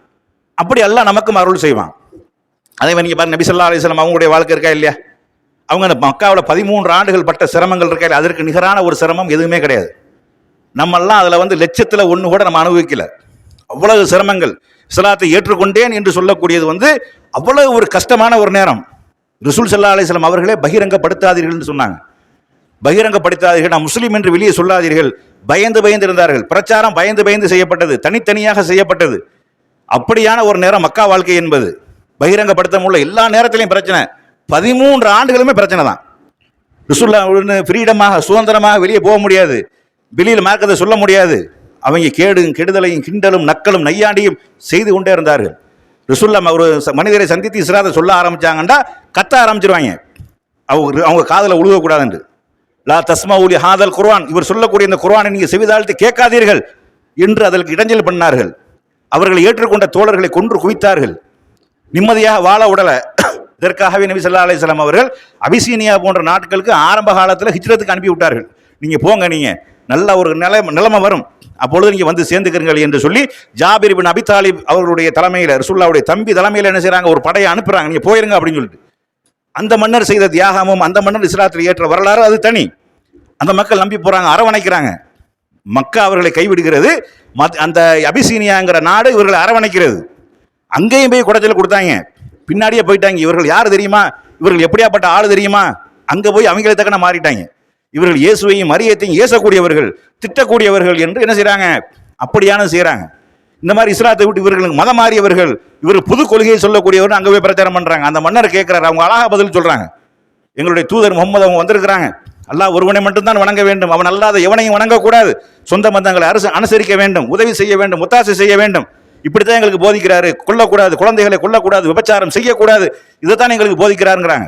அப்படி எல்லாம் நமக்கும் அருள் செய்வான். அதே மாதிரி நீங்க பாருங்க நபி அலிஸ்லாம் அவங்களுடைய வாழ்க்கை இருக்கா இல்லையா? அவங்க அந்த மக்காவில் பதிமூன்று ஆண்டுகள் பட்ட சிரமங்கள் இருக்கா இல்லையா? அதற்கு நிகரான ஒரு சிரமம் எதுவுமே கிடையாது. நம்மெல்லாம் அதில் வந்து லட்சத்தில் ஒன்று கூட நம்ம அனுபவிக்கல. அவ்வளவு சிரமங்கள். இஸ்லாத்தை ஏற்றுக்கொண்டேன் என்று சொல்லக்கூடியது வந்து அவ்வளவு ஒரு கஷ்டமான ஒரு நேரம். ரிசூல் சல்லா அலிஸ்லாம் அவர்களே பகிரங்கப்படுத்தாதீர்கள் சொன்னாங்க. பகிரங்கப்படுத்தாதீர்கள். நான் முஸ்லீம் என்று வெளியே சொல்லாதீர்கள். பயந்து பயந்து இருந்தார்கள். பிரச்சாரம் பயந்து பயந்து செய்யப்பட்டது. தனித்தனியாக செய்யப்பட்டது. அப்படியான ஒரு நேரம் மக்கா வாழ்க்கை என்பது பகிரங்கப்படுத்த முடியல. எல்லா நேரத்திலையும் பிரச்சனை. பதிமூன்று ஆண்டுகளுமே பிரச்சனை தான். ரிசுல்லா ஃப்ரீடமாக சுதந்திரமாக வெளியே போக முடியாது. வெளியில் மார்க்கத்தை சொல்ல முடியாது. அவங்க கேடும் கெடுதலையும் கிண்டலும் நக்கலும் நையாண்டியும் செய்து கொண்டே இருந்தார்கள். ரிசுல்லா ஒரு ச- மனிதரை சந்தித்து இஸ்ராத சொல்ல ஆரம்பித்தாங்கன்னா கத்த ஆரம்பிச்சிருவாங்க. அவங்க அவங்க காதில் உழுகக்கூடாதுன்று லா தஸ்மா உலி ஹாதல் குர்வான் இவர் சொல்லக்கூடிய இந்த குர்வானை நீங்கள் செவிதாழ்த்து கேட்காதீர்கள் என்று அதற்கு இடைஞ்சல் பண்ணார்கள் அவர்களை ஏற்றுக்கொண்ட தோழர்களை கொன்று குவித்தார்கள். நிம்மதியாக வாழ உடல. இதற்காகவே நபி ஸல்லல்லாஹு அலிஸ்லாம் அவர்கள் அபிசீனியா போன்ற நாட்களுக்கு ஆரம்ப காலத்தில் ஹிஜ்ரத்துக்கு அனுப்பி விட்டார்கள். போங்க நீங்கள் நல்ல ஒரு நிலை நிலைமை வரும். அப்பொழுது நீங்கள் வந்து சேர்ந்துக்கிறீர்கள் என்று சொல்லி ஜாபிர் பின் அபிதாலிப் அவர்களுடைய தலைமையில் ரசுல்லாவுடைய தம்பி தலைமையில் என்ன செய்கிறாங்க ஒரு படையை அனுப்புகிறாங்க நீங்கள் போயிருங்க அப்படின்னு சொல்லிட்டு. அந்த மன்னர் செய்த தியாகமும் அந்த மன்னர் இஸ்லாத்தில் ஏற்ற வரலாறு அது தனி. அந்த மக்கள் நம்பி போகிறாங்க அரவணைக்கிறாங்க. மக்கா அவர்களை கைவிடுகிறது. மத்- அந்த அபிசீனியாங்கிற நாடு இவர்களை அரவணைக்கிறது. அங்கேயும் போய் குடைச்சல் கொடுத்தாங்க. பின்னாடியே போயிட்டாங்க. இவர்கள் யார் தெரியுமா? இவர்கள் எப்படியாப்பட்ட ஆள் தெரியுமா? அங்கே போய் அவங்களே தக்கன மாறிட்டாங்க. இவர்கள் இயேசுவையும் மரியத்தையும் ஏசக்கூடியவர்கள் திட்டக்கூடியவர்கள் என்று என்ன செய்கிறாங்க அப்படியான செய்கிறாங்க இந்த மாதிரி இஸ்லாத்தை விட்டு இவர்களுக்கு மதம் மாறியவர்கள் இவர் புது கொள்கையை சொல்லக்கூடியவர்கள் அங்கே போய் பிரச்சாரம் பண்ணுறாங்க அந்த மன்னர் கேட்குறாரு அவங்க அழகா பதில் சொல்கிறாங்க எங்களுடைய தூதர் முகமது அவங்க வந்திருக்கிறாங்க. அல்லாஹ் ஒருவனை மட்டும்தான் வணங்க வேண்டும். அவன் அல்லாத எவனையும் வணங்கக்கூடாது. சொந்த பந்தங்களை அரசு அனுசரிக்க வேண்டும். உதவி செய்ய வேண்டும். ஒத்தாசை செய்ய வேண்டும். இப்படித்தான் எங்களுக்கு போதிக்கிறாரு. கொல்லக்கூடாது. குழந்தைகளை கொல்லக்கூடாது. விபச்சாரம் செய்யக்கூடாது. இதைத்தான் எங்களுக்கு போதிக்கிறாருங்கிறாங்க.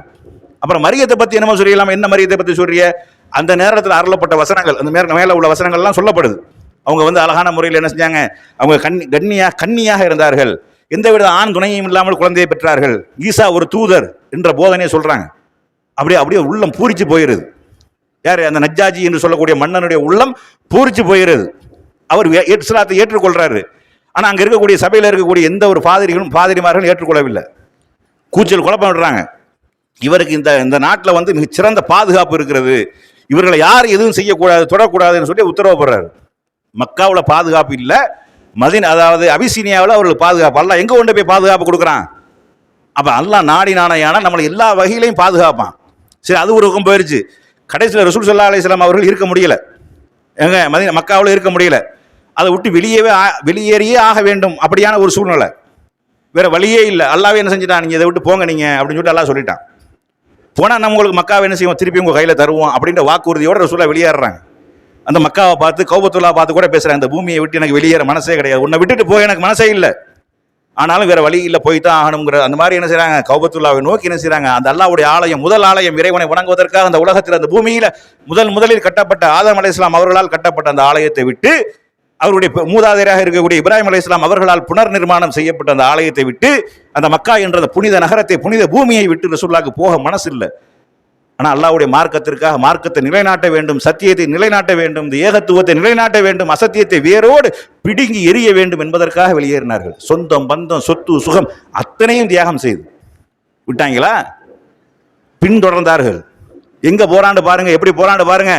அப்புறம் மரியத்தை பற்றி என்னமோ சொல்லிடலாம் என்ன மரியத்தை பற்றி சொல்றிய அந்த நேரத்தில் அருளப்பட்ட வசனங்கள் அந்த மேல மேலே உள்ள வசனங்கள்லாம் சொல்லப்படுது. அவங்க வந்து அழகான முறையில் என்ன செஞ்சாங்க? அவங்க கண்ணி கண்ணியாக கன்னியாக இருந்தார்கள். எந்தவித ஆண் துணையும் இல்லாமல் குழந்தையை பெற்றார்கள். ஈசா ஒரு தூதர் என்ற போதனையை சொல்கிறாங்க அப்படியே அப்படியே உள்ளம் பூரிச்சு போயிடுது யார்? அந்த நஜ்ஜாஜி என்று சொல்லக்கூடிய மன்னனுடைய உள்ளம் பூரிச்சு போயிருது. அவர் வே- இஸ்லாத்தை ஏற்றுக்கொள்கிறாரு ஆனால் அங்கே இருக்கக்கூடிய சபையில் இருக்கக்கூடிய எந்த ஒரு பாதிரிகளும் பாதிரிமார்களும் ஏற்றுக்கொள்ளவில்லை. கூச்சல் குழப்பம் விடுறாங்க. இவருக்கு இந்த இந்த நாட்டில் வந்து மிகச் சிறந்த பாதுகாப்பு இருக்கிறது. இவர்களை யார் எதுவும் செய்யக்கூடாது தொடக்கூடாதுன்னு சொல்லி உத்தரவு போடுறாரு. மக்காவில் பாதுகாப்பு இல்லை. மதின் அதாவது அபிசீனியாவில் அவர்களுக்கு பாதுகாப்பு. அல்ல எங்கே கொண்டு போய் பாதுகாப்பு கொடுக்குறான்? அப்போ அல்லாஹ் நாடி நாணையான நம்மளை எல்லா வகையிலையும் பாதுகாப்பான். சரி அது ஒரு பக்கம் போயிடுச்சு கடைசியில் ரசூல் சல்லா அலிஸ்லாம் அவர்கள் இருக்க முடியல. எங்க? மதிய மக்காவில் இருக்க முடியல. அதை விட்டு வெளியவே ஆ- வெளியேறியே ஆக வேண்டும். அப்படியான ஒரு சூழ்நிலை. வேற வழியே இல்லை. அல்லாவே என்ன செஞ்சிட்டான்? நீங்கள் இதை விட்டு போங்க நீங்கள் அப்படின்னு சொல்லிட்டு எல்லாம் சொல்லிட்டான். போனால் நம்ம உங்களுக்கு மக்காவை என்ன செய்வோம்? திருப்பி உங்கள் கையில் தருவோம் அப்படின்ற வாக்குறுதியோட ரசூலா வெளியேறாங்க அந்த மக்காவை பார்த்து கௌபத்துல்லா பார்த்து கூட பேசுகிறாங்க இந்த பூமியை விட்டு எனக்கு வெளியேற மனசே கிடையாது. உன்னை விட்டுட்டு போக எனக்கு மனசே இல்லை. ஆனாலும் வேற வழி இல்லை போய் தான் ஆகணுங்கிற அந்த மாதிரி என்ன செய்கிறாங்க கௌபத்துல்லாவை நோக்கி என்ன செய்கிறாங்க அந்த அல்லாவுடைய ஆலயம் முதல் ஆலயம் இறைவனை வணங்குவதற்காக அந்த உலகத்தில் அந்த பூமியில் முதல் முதலில் கட்டப்பட்ட ஆதம் அலைஹிஸ்ஸலாம் அவர்களால் கட்டப்பட்ட அந்த ஆலயத்தை விட்டு அவருடைய மூதாதையராக இருக்கக்கூடிய இப்ராஹிம் அலைஹிஸ்ஸலாம் அவர்களால் புனர் நிர்மாணம் செய்யப்பட்ட அந்த ஆலயத்தை விட்டு அந்த மக்கா என்ற அந்த புனித நகரத்தை புனித பூமியை விட்டு ரசூல்லாக்கு போக மனசு இல்லை ஆனால் அல்லாவுடைய மார்க்கத்திற்காக மார்க்கத்தை நிலைநாட்ட வேண்டும் சத்தியத்தை நிலைநாட்ட வேண்டும் இந்த ஏகத்துவத்தை நிலைநாட்ட வேண்டும் அசத்தியத்தை வேரோடு பிடுங்கி எரிய வேண்டும் என்பதற்காக வெளியேறினார்கள். சொந்தம் பந்தம் சொத்து சுகம் அத்தனையும் தியாகம் செய்து. விட்டாங்களா? பின்தொடர்ந்தார்கள். எங்கே போராண்டு பாருங்க எப்படி போராண்டு பாருங்க.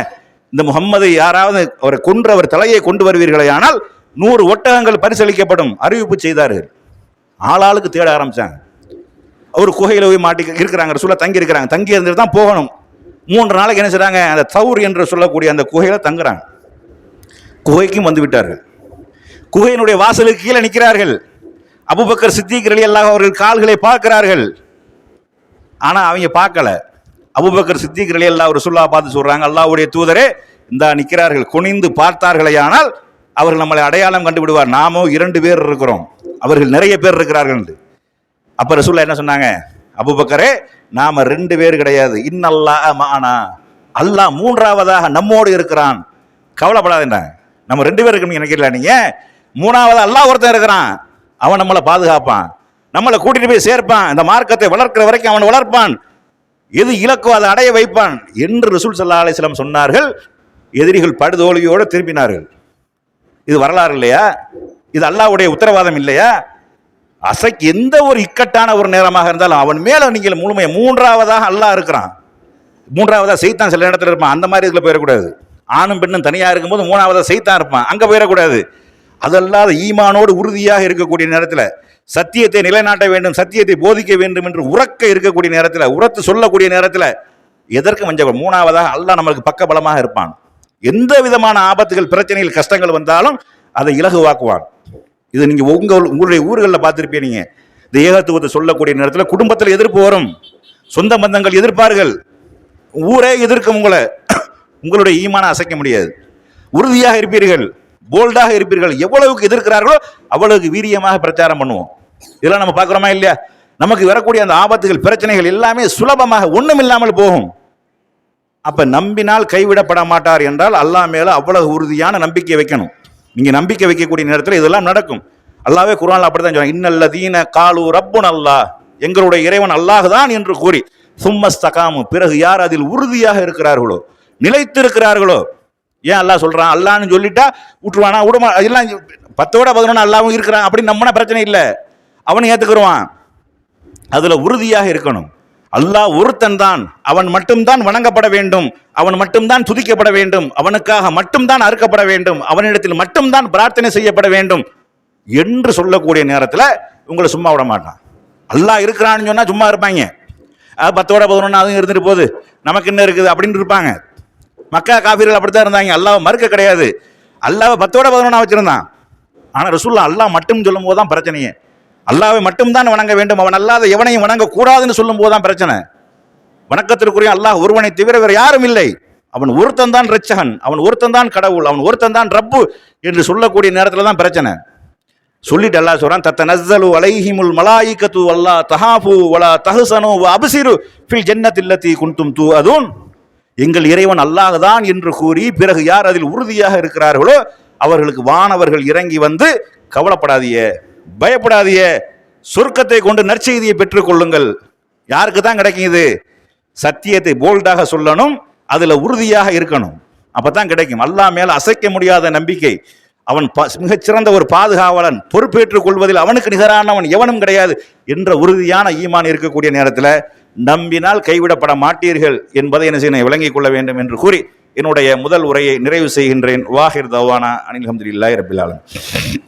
இந்த முகம்மதை யாராவது அவரை கொன்று அவர் தலையை கொண்டு வருவீர்களே ஆனால் நூறு ஒட்டகங்கள் பரிசளிக்கப்படும் அறிவிப்பு செய்தார்கள். ஆளாளுக்கு தேட ஆரம்பித்தாங்க ஒரு குகையில் போய் மாட்டி இருக்கிறாங்க சொல்ல தங்கி இருக்கிறாங்க. தங்கி இருந்துட்டு தான் போகணும். மூன்று நாளைக்கு என்ன செய்கிறாங்க அந்த தவுர் என்று சொல்லக்கூடிய அந்த குகையில் தங்குறாங்க. குகைக்கும் வந்து விட்டார்கள். குகையினுடைய வாசலுக்கு கீழே நிற்கிறார்கள். அபுபக்கர் சித்திக் அல்லாஹ் அவர்கள் கால்களை பார்க்கிறார்கள். ஆனால் அவங்க பார்க்கல. அபுபக்கர் சித்திக் ஒரு சுல்லா பார்த்து சொல்கிறாங்க அல்லாவுடைய தூதரே இந்தா நிற்கிறார்கள். குனிந்து பார்த்தார்களையானால் அவர்கள் நம்மளை அடையாளம் கண்டு விடுவார் நாமோ இரண்டு பேர் இருக்கிறோம். அவர்கள் நிறைய பேர் இருக்கிறார்கள் என்று. அப்ப ரசூல்லா என்ன சொன்னாங்க? அபுபக்கரே நாம ரெண்டு பேர் கிடையாது. இன்னல்லா மானா. அல்லாஹ் மூன்றாவதாக நம்மோடு இருக்கிறான். கவலைப்படாதேன்றாங்க நம்ம ரெண்டு பேர் இருக்கணும் நினைக்கல நீங்க? மூணாவது அல்லாஹ் ஒருத்தன் இருக்கிறான். அவன் நம்மளை பாதுகாப்பான். நம்மளை கூட்டிட்டு போய் சேர்ப்பான். இந்த மார்க்கத்தை வளர்க்கிற வரைக்கும் அவன் வளர்ப்பான். எது இலக்கோ அதை அடைய வைப்பான் என்று ரசூல் சல்லா அலிஸ்லாம் சொன்னார்கள். எதிரிகள் படுதோல்வியோடு திரும்பினார்கள். இது வரலாறு இல்லையா? இது அல்லாஹ்வுடைய உத்தரவாதம் இல்லையா? அசைக்கு எந்த ஒரு இக்கட்டான ஒரு நேரமாக இருந்தாலும் அவன் மேலே நீங்கள் முழுமையை மூன்றாவதாக அல்லாஹ் இருக்கிறான். மூன்றாவதாக செய்தான் சில இடத்துல இருப்பான். அந்த மாதிரி இதில் போயிடக்கூடாது. ஆணும் பெண்ணும் தனியாக இருக்கும்போது மூணாவதாக செய்தான் இருப்பான். அங்கே போயிடக்கூடாது. அதல்லாத ஈமானோடு உறுதியாக இருக்கக்கூடிய நேரத்தில் சத்தியத்தை நிலைநாட்ட வேண்டும் சத்தியத்தை போதிக்க வேண்டும் என்று உறக்க இருக்கக்கூடிய நேரத்தில் உரத்து சொல்லக்கூடிய நேரத்தில் எதற்கு மஞ்சள் மூணாவதாக அல்லாஹ் நம்மளுக்கு பக்கபலமாக இருப்பான். எந்த விதமான ஆபத்துகள் பிரச்சனைகள் கஷ்டங்கள் வந்தாலும் அதை இலகுவாக்குவான். இது நீங்க உங்க உங்களுடைய ஊர்களில் பார்த்திருப்பீங்க இந்த ஏகத்துவத்தை சொல்லக்கூடிய நேரத்தில் குடும்பத்தில் எதிர்ப்பு வரும். சொந்த பந்தங்கள் எதிர்ப்பார்கள். ஊரே எதிர்க்கும் உங்களை. (clears throat) உங்களுடைய ஈமான அசைக்க முடியாது. உறுதியாக இருப்பீர்கள். போல்டாக இருப்பீர்கள். எவ்வளவுக்கு எதிர்க்கிறார்களோ அவ்வளவுக்கு வீரியமாக பிரச்சாரம் பண்ணுவோம். இதெல்லாம் நம்ம பார்க்குறோமா இல்லையா? நமக்கு வரக்கூடிய அந்த ஆபத்துகள் பிரச்சனைகள் எல்லாமே சுலபமாக ஒன்றும் இல்லாமல் போகும். அப்போ நம்பினால் கைவிடப்பட மாட்டார் என்றால் அல்லா மேலே அவ்வளவு உறுதியான நம்பிக்கை வைக்கணும். நீங்கள் நம்பிக்கை வைக்கக்கூடிய நேரத்தில் இதெல்லாம் நடக்கும். அல்லாவே குர்ஆன்ல அப்படித்தான் இன்னல்ல தீன காலு ரப்புன் அல்லா எங்களுடைய இறைவன் அல்லாஹ் தான் என்று கூறி சும்மஸ்தகாமு பிறகு யார் அதில் உறுதியாக இருக்கிறார்களோ நிலைத்திருக்கிறார்களோ ஏன் அல்லாஹ் சொல்கிறான் அல்லான்னு சொல்லிட்டா விட்டுருவானா விடுமா எல்லாம் பத்தோட பதினொன்று அல்லாவும் இருக்கிறான் அப்படின்னு நம்மனா பிரச்சனை இல்லை. அவனை ஏத்துக்குருவான். அதில் உறுதியாக இருக்கணும். அல்லாஹ் ஒருத்தன் தான் அவன் மட்டும்தான் வணங்கப்பட வேண்டும். அவன் மட்டும்தான் துதிக்கப்பட வேண்டும். அவனுக்காக மட்டும்தான் அறுக்கப்பட வேண்டும். அவனிடத்தில் மட்டும்தான் பிரார்த்தனை செய்யப்பட வேண்டும் என்று சொல்லக்கூடிய நேரத்தில் உங்களை சும்மா விட மாட்டான். அல்லாஹ் இருக்கிறான்னு சொன்னால் சும்மா இருப்பாங்க. அது பத்தோட பதினொன்று அதுவும் இருந்துட்டு போகுது. நமக்கு என்ன இருக்குது அப்படின்னு இருப்பாங்க. மக்கா காபீர்கள் அப்படித்தான் இருந்தாங்க. அல்லாவை மறுக்க கிடையாது. அல்லாஹ் பத்தோட பதினொன்றா வச்சுருந்தான். ஆனால் ரசூல்லா அல்லாஹ் மட்டும் சொல்லும் போது தான் பிரச்சனையே. அல்லாவை மட்டும்தான் வணங்க வேண்டும் அவன் அல்லாத எவனையும் வணங்கக்கூடாதுன்னு சொல்லும் போதுதான் பிரச்சனை. வணக்கத்திற்குரிய அல்லாஹ் ஒருவனை தவிர வேறு யாரும் இல்லை. அவன் ஒருத்தன் தான் ரச்சகன் அவன் ஒருத்தன் தான் கடவுள் அவன் ஒருத்தன் தான் ரப்பு என்று சொல்லக்கூடிய நேரத்தில் தான் பிரச்சனை. சொல்லிட்டு அல்லாஹ் சொல்றான் தத்த நஸ்ஸலு அலைஹிமுல் மலாயிகத்து அல்லா தஹாஃபு வலா தஹசனு வ அப்சிரு ஃபில் ஜன்னத்தில்லதி குன்தும் தூ அதுன் எங்கள் இறைவன் அல்லாஹ் தான் என்று கூறி பிறகு யார் அதில் உறுதியாக இருக்கிறார்களோ அவர்களுக்கு வானவர்கள் இறங்கி வந்து கவலைப்படாதியே பயப்படாதிய சொர்க்கத்தை கொண்டு நற்செய்தியை பெற்றுக்கொள்ளுங்கள் யாருக்கு தான் கிடைக்கும் இது? சத்தியத்தை போல்டாக சொல்லணும் அதில் உறுதியாக இருக்கணும். அப்பதான் கிடைக்கும். அல்லா மேல அசைக்க முடியாத நம்பிக்கை. அவன் ப- மிகச்சிறந்த ஒரு பாதுகாவலன் பொறுப்பேற்றுக் கொள்வதில் அவனுக்கு நிகரானவன் எவனும் கிடையாது என்ற உறுதியான ஈமான் இருக்கக்கூடிய நேரத்தில் நம்பினால் கைவிடப்பட மாட்டீர்கள் என்பதை என்ன செய்ய விளங்கிக் கொள்ள வேண்டும் என்று கூறி என்னுடைய முதல் உரையை நிறைவு செய்கின்றேன். வாஹிர் தவானா அனில் அஹமதுல்லாய் ரபில்